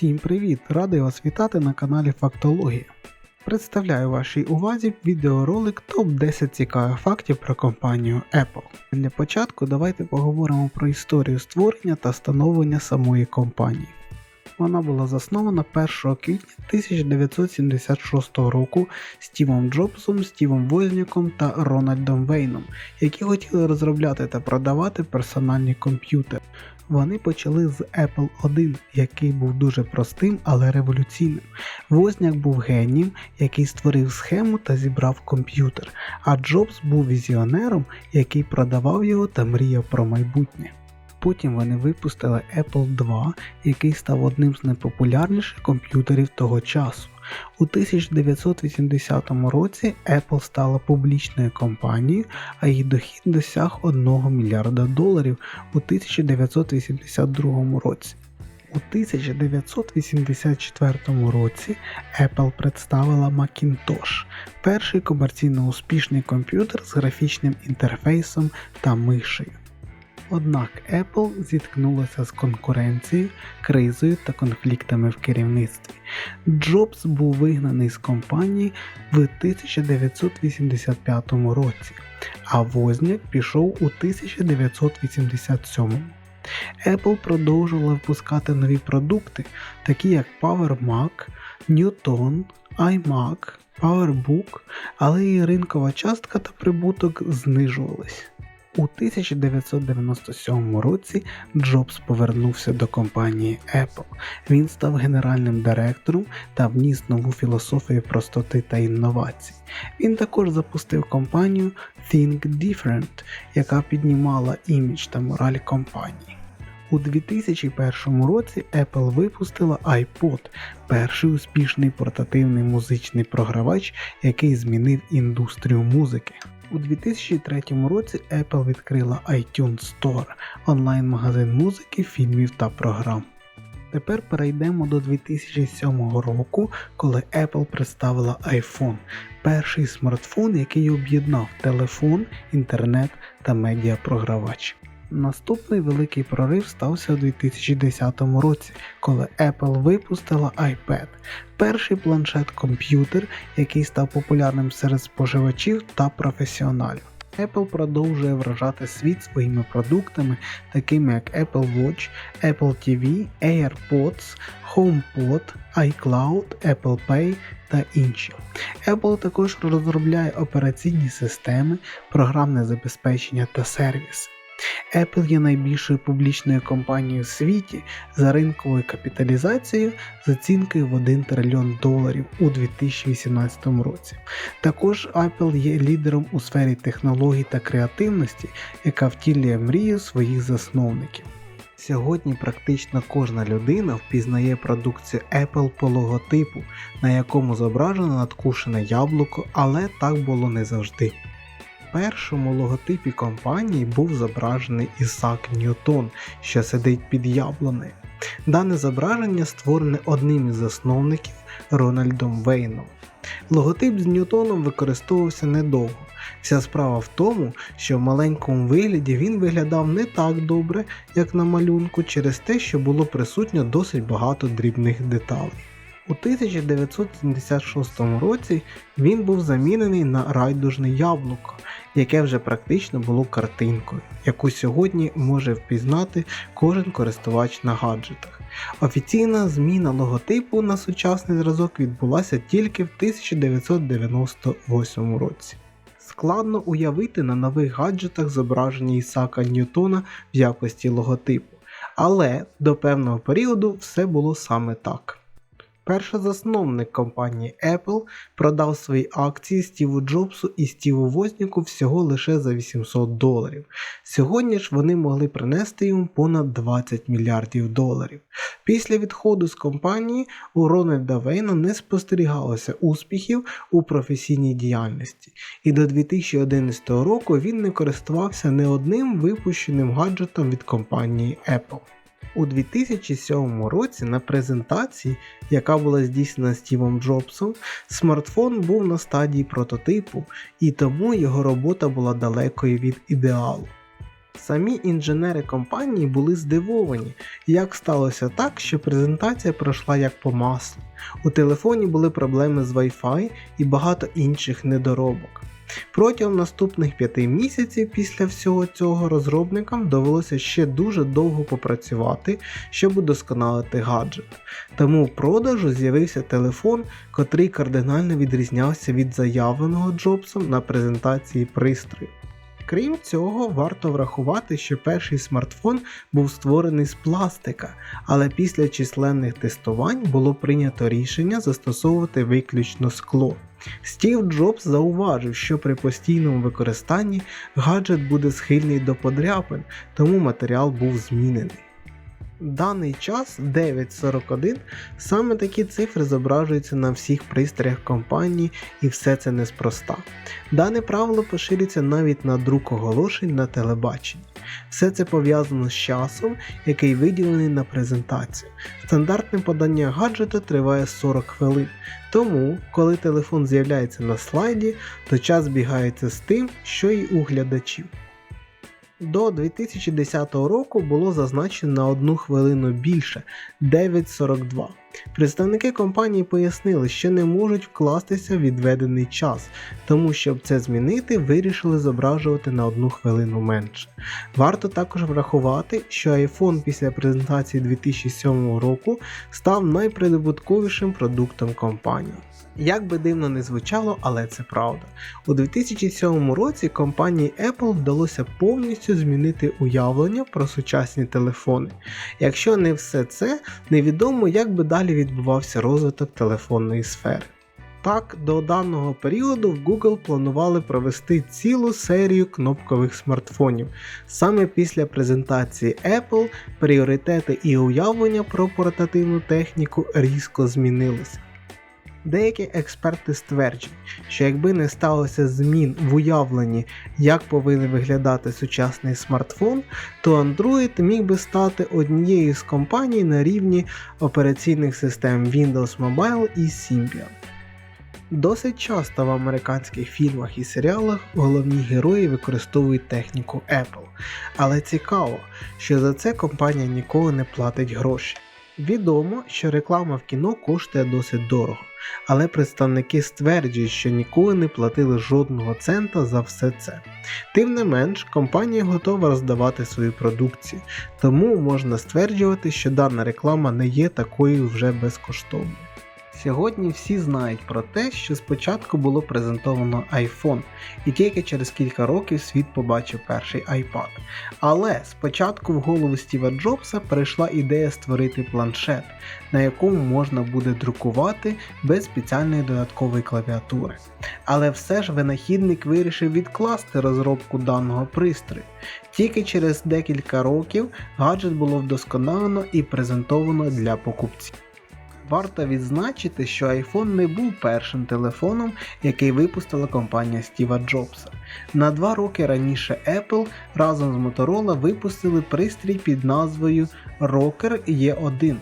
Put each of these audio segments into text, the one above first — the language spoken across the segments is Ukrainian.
Всім привіт! Радий вас вітати на каналі Фактологія. Представляю вашій увазі відеоролик топ-10 цікавих фактів про компанію Apple. Для початку давайте поговоримо про історію створення та становлення самої компанії. Вона була заснована 1 квітня 1976 року Стівом Джобсом, Стівом Возняком та Рональдом Вейном, які хотіли розробляти та продавати персональні комп'ютери. Вони почали з Apple 1, який був дуже простим, але революційним. Возняк був генієм, який створив схему та зібрав комп'ютер, а Джобс був візіонером, який продавав його та мріяв про майбутнє. Потім вони випустили Apple 2, який став одним з найпопулярніших комп'ютерів того часу. У 1980 році Apple стала публічною компанією, а її дохід досяг 1 мільярда доларів у 1982 році. У 1984 році Apple представила Macintosh, перший комерційно успішний комп'ютер з графічним інтерфейсом та мишею. Однак Apple зіткнулася з конкуренцією, кризою та конфліктами в керівництві. Джобс був вигнаний з компанії в 1985 році, а Возняк пішов у 1987. Apple продовжувала випускати нові продукти, такі як Power Mac, Newton, iMac, PowerBook, але її ринкова частка та прибуток знижувались. У 1997 році Джобс повернувся до компанії Apple. Він став генеральним директором та вніс нову філософію простоти та інновацій. Він також запустив компанію Think Different, яка піднімала імідж та мораль компанії. У 2001 році Apple випустила iPod, перший успішний портативний музичний програвач, який змінив індустрію музики. У 2003 році Apple відкрила iTunes Store, онлайн-магазин музики, фільмів та програм. Тепер перейдемо до 2007 року, коли Apple представила iPhone, перший смартфон, який об'єднав телефон, інтернет та медіапрогравач. Наступний великий прорив стався у 2010 році, коли Apple випустила iPad, перший планшет-комп'ютер, який став популярним серед споживачів та професіоналів. Apple продовжує вражати світ своїми продуктами, такими як Apple Watch, Apple TV, AirPods, HomePod, iCloud, Apple Pay та інші. Apple також розробляє операційні системи, програмне забезпечення та сервіси. Apple є найбільшою публічною компанією в світі за ринковою капіталізацією з оцінкою в 1 трильйон доларів у 2018 році. Також Apple є лідером у сфері технологій та креативності, яка втілює мрію своїх засновників. Сьогодні практично кожна людина впізнає продукцію Apple по логотипу, на якому зображено надкушене яблуко, але так було не завжди першому логотипі компанії був зображений Ісак Ньютон, що сидить під яблунею. Дане зображення створене одним із засновників Рональдом Вейном. Логотип з Ньютоном використовувався недовго. Вся справа в тому, що в маленькому вигляді він виглядав не так добре, як на малюнку, через те, що було присутньо досить багато дрібних деталей. У 1976 році він був замінений на райдужне яблуко, яке вже практично було картинкою, яку сьогодні може впізнати кожен користувач на гаджетах. Офіційна зміна логотипу на сучасний зразок відбулася тільки в 1998 році. Складно уявити на нових гаджетах зображення Ісака Ньютона в якості логотипу, але до певного періоду все було саме так. Першозасновник компанії Apple продав свої акції Стіву Джобсу і Стіву Возніку всього лише за 800 доларів. Сьогодні ж вони могли принести йому понад 20 мільярдів доларів. Після відходу з компанії у Рональда Вейна не спостерігалося успіхів у професійній діяльності, і до 2011 року він не користувався не одним випущеним гаджетом від компанії Apple. У 2007 році на презентації, яка була здійснена Стівом Джобсом, смартфон був на стадії прототипу, і тому його робота була далекою від ідеалу. Самі інженери компанії були здивовані, як сталося так, що презентація пройшла як по маслу. У телефоні були проблеми з Wi-Fi і багато інших недоробок. Протягом наступних п'яти місяців після всього цього розробникам довелося ще дуже довго попрацювати, щоб удосконалити гаджет. Тому в продажу з'явився телефон, котрий кардинально відрізнявся від заявленого Джобсом на презентації пристрою. Крім цього, варто врахувати, що перший смартфон був створений з пластика, але після численних тестувань було прийнято рішення застосовувати виключно скло. Стів Джобс зауважив, що при постійному використанні гаджет буде схильний до подряпин, тому матеріал був змінений. Даний час 9.41, саме такі цифри зображуються на всіх пристроях компанії і все це неспроста. Дане правило поширюється навіть на друк оголошень на телебаченні. Все це пов'язано з часом, який виділений на презентацію. Стандартне подання гаджета триває 40 хвилин, тому, коли телефон з'являється на слайді, то час збігається з тим, що і у глядачів. До 2010 року було зазначено на одну хвилину більше 9.42. Представники компанії пояснили, що не можуть вкластися в відведений час, тому щоб це змінити, вирішили зображувати на одну хвилину менше. Варто також врахувати, що iPhone після презентації 2007 року став найприбутковішим продуктом компанії. Як би дивно не звучало, але це правда. У 2007 році компанії Apple вдалося повністю змінити уявлення про сучасні телефони. Якщо не все це, невідомо як би далі відбувався розвиток телефонної сфери. Так, до даного періоду в Google планували провести цілу серію кнопкових смартфонів. Саме після презентації Apple пріоритети і уявлення про портативну техніку різко змінилися. Деякі експерти стверджують, що якби не сталося змін в уявленні, як повинен виглядати сучасний смартфон, то Android міг би стати однією з компаній на рівні операційних систем Windows Mobile і Symbian. Досить часто в американських фільмах і серіалах головні герої використовують техніку Apple, але цікаво, що за це компанія ніколи не платить гроші. Відомо, що реклама в кіно коштує досить дорого, але представники стверджують, що ніколи не платили жодного цента за все це. Тим не менш, компанія готова роздавати свою продукцію, тому можна стверджувати, що дана реклама не є такою вже безкоштовною. Сьогодні всі знають про те, що спочатку було презентовано iPhone, і тільки через кілька років світ побачив перший iPad. Але спочатку в голову Стіва Джобса прийшла ідея створити планшет, на якому можна буде друкувати без спеціальної додаткової клавіатури. Але все ж винахідник вирішив відкласти розробку даного пристрою. Тільки через декілька років гаджет було вдосконалено і презентовано для покупців. Варто відзначити, що iPhone не був першим телефоном, який випустила компанія Стіва Джобса. На два роки раніше Apple разом з Motorola випустили пристрій під назвою Rocker E1,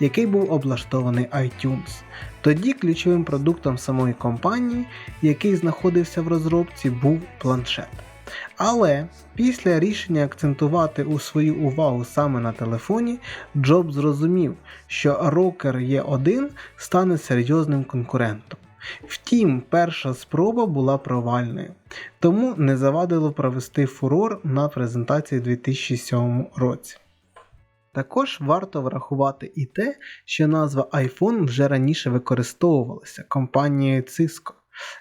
який був облаштований iTunes. Тоді ключовим продуктом самої компанії, який знаходився в розробці, був планшет. Але після рішення акцентувати у свою увагу саме на телефоні, Джоб зрозумів, що Rocker E1 стане серйозним конкурентом. Втім, перша спроба була провальною, тому не завадило провести фурор на презентації 2007 році. Також варто врахувати і те, що назва iPhone вже раніше використовувалася компанією Cisco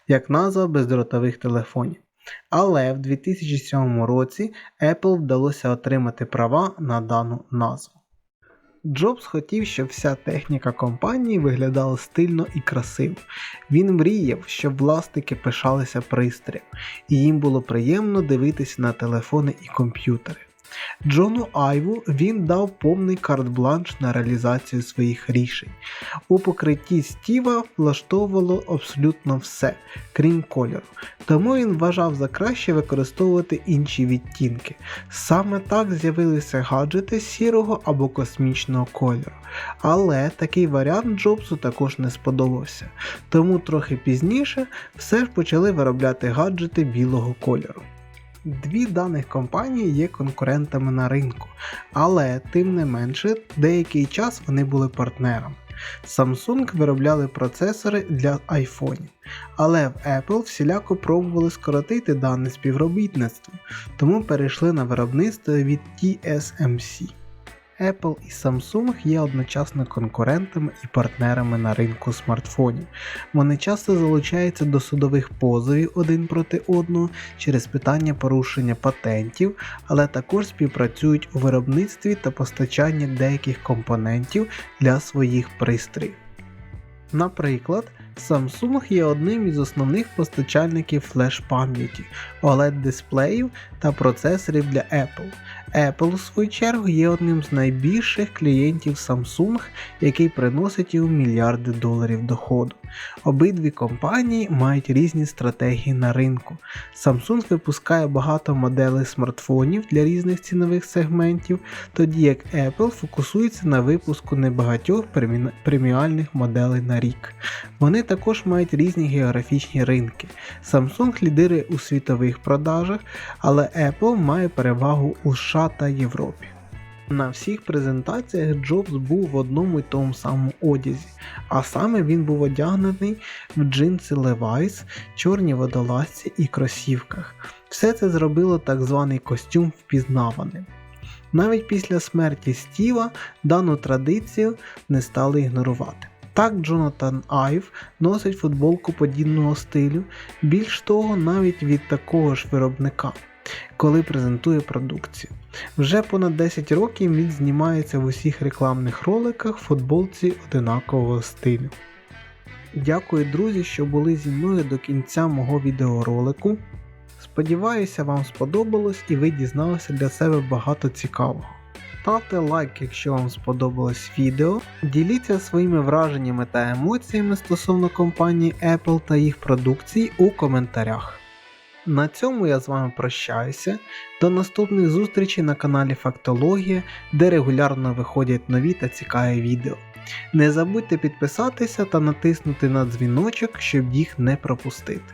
як назва бездротових телефонів. Але в 2007 році Apple вдалося отримати права на дану назву. Джобс хотів, щоб вся техніка компанії виглядала стильно і красиво. Він мріяв, щоб власники пишалися пристроєм, і їм було приємно дивитися на телефони і комп'ютери. Джону Айву він дав повний карт-бланш на реалізацію своїх рішень. У покритті Стіва влаштовувало абсолютно все, крім кольору, тому він вважав за краще використовувати інші відтінки. Саме так з'явилися гаджети сірого або космічного кольору. Але такий варіант Джобсу також не сподобався, тому трохи пізніше все ж почали виробляти гаджети білого кольору. Дві даних компанії є конкурентами на ринку, але тим не менше деякий час вони були партнерами. Samsung виробляли процесори для айфонів, але в Apple всіляко пробували скоротити дане співробітництво, тому перейшли на виробництво від TSMC. Apple і Samsung є одночасно конкурентами і партнерами на ринку смартфонів. Вони часто залучаються до судових позовів один проти одного через питання порушення патентів, але також співпрацюють у виробництві та постачанні деяких компонентів для своїх пристроїв. Наприклад, Samsung є одним із основних постачальників флеш-пам'яті, OLED-дисплеїв та процесорів для Apple. Apple, у свою чергу, є одним з найбільших клієнтів Samsung, який приносить їм мільярди доларів доходу. Обидві компанії мають різні стратегії на ринку. Samsung випускає багато моделей смартфонів для різних цінових сегментів, тоді як Apple фокусується на випуску небагатьох премі- преміальних моделей на рік. Вони також мають різні географічні ринки. Samsung лідирує у світових продажах, але Apple має перевагу у США та Європі. На всіх презентаціях Джобс був в одному й тому самому одязі, а саме він був одягнений в джинси Levi's, чорні водолазці і кросівках. Все це зробило так званий костюм впізнаваним. Навіть після смерті Стіва дану традицію не стали ігнорувати. Так Джонатан Айв носить футболку подібного стилю, більш того, навіть від такого ж виробника, коли презентує продукцію. Вже понад 10 років він знімається в усіх рекламних роликах в футболці одинакового стилю. Дякую, друзі, що були зі мною до кінця мого відеоролику. Сподіваюся, вам сподобалось і ви дізналися для себе багато цікавого. Ставте лайк, якщо вам сподобалось відео, діліться своїми враженнями та емоціями стосовно компанії Apple та їх продукції у коментарях. На цьому я з вами прощаюся. До наступних зустрічей на каналі Фактологія, де регулярно виходять нові та цікаві відео. Не забудьте підписатися та натиснути на дзвіночок, щоб їх не пропустити.